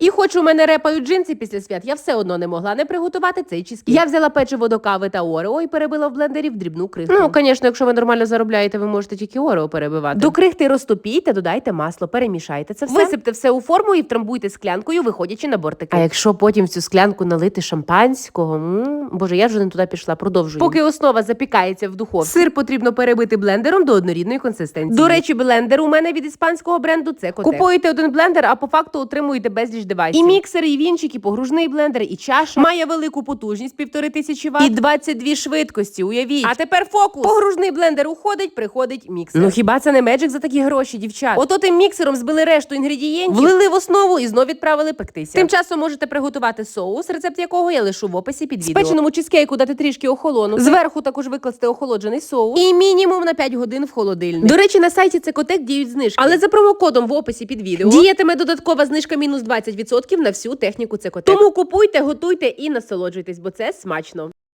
І хоч у мене репають джинси після свят, я все одно не могла не приготувати цей чизкейк. Я взяла печиво до кави та орео і перебила в блендері в дрібну крихту. Ну, звісно, якщо ви нормально заробляєте, ви можете тільки орео перебивати. До крихти розтопійте, додайте масло, перемішайте це все. Висипте все у форму і втрамбуйте склянкою, виходячи на бортики. А якщо потім в цю склянку налити шампанського, м боже, я вже не туди пішла, продовжую. Поки основа запікається в духовці. Сир потрібно перебити блендером до однорідної консистенції. До речі, блендер у мене від іспанського бренду це котек. Купуєте один блендер, а по факту отримуєте безліч девайсів. І міксер, і вінчик, і погружний блендер, і чаша. Має велику потужність, півтори тисячі ватт. І 22 швидкості, уявіть. А тепер фокус. Погружний блендер уходить, приходить міксер. Ну хіба це не меджик за такі гроші, дівчат? Ото тим міксером збили решту інгредієнтів, влили в основу і знов відправили пектися. Тим часом можете приготувати соус, рецепт якого я лишу в описі під відео. Спеченому чизкейку дати трішки охолонути. Зверху також викласти охолоджений соус. І мінімум на 5 годин в холодильник. До речі, на сайті Цекотек діють знижки. Але за промокодом в описі під відео діятиме додаткова знижка мінус 20% на всю техніку Цекотек. Тому купуйте, готуйте і насолоджуйтесь, бо це смачно.